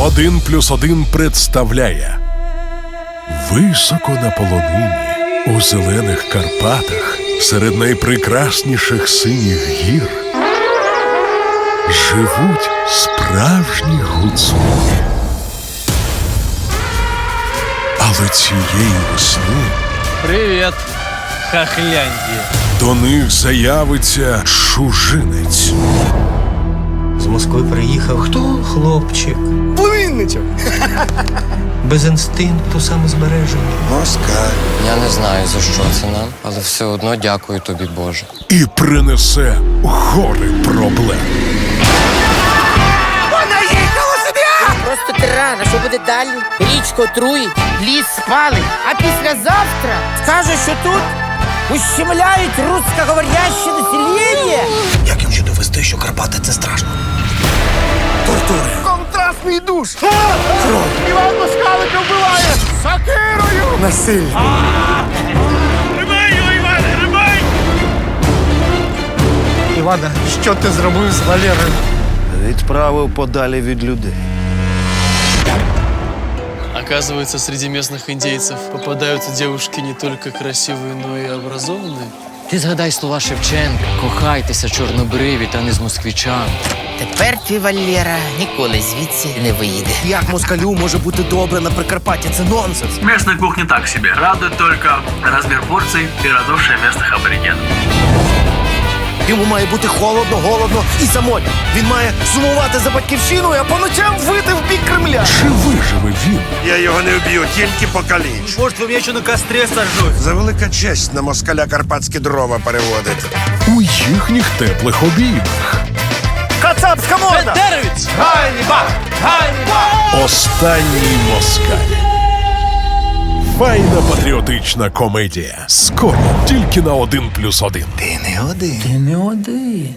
Один плюс один представляє Високо на полонині, у зелених Карпатах, серед найпрекрасніших синіх гір живуть справжні гуцули. Але цієї весни Привет, Хохляндия. до них заявиться чужинець. З Москви приїхав хто? Хлопчик. Плинничок. Без інстинкту самозбереження. Москаль. Я не знаю за що це нам, але все одно дякую тобі, Боже. і принесе гори проблем. Просто тиран, а що буде далі? Річку отруїть, ліс спалить, а післязавтра скаже, що тут ущемляють русскоговоряще населення. Як їм ще довести, що Карпати це страшно? Тортури. Контрастний душ. Кров. Іван Москалика вбиває. Сакирою. Насилля. Івана, що ти зробив з Валерою? Відправив подалі від людей. Оказывается, среди местных индейцев попадаются девушки не только красивые, но и образованные. Ти згадай слова Шевченка, кохайтеся, чорнобриві та не з москвічами. Тепер ти, Валєра, ніколи звідси не виїде. Як москалю може бути добре на Прикарпатті? Це нонсенс. Местная кухня так себе. Радует только размер порций и радушие местных аборигенов. Йому має бути холодно, голодно і самотньо. Він має сумувати за батьківщиною, а по ночам вити в бік Кремля. Чи виживе він? Я його не вб'ю, тільки покалічу. Может, помечу на костре сожжуть. За велика честь на москаля карпатські дрова переводити. У їхніх теплих обіймах. Кацапська морда! Бендеровец! Останній москаль. Файна патріотична комедія. Скоро тільки на один плюс один. Ти не один.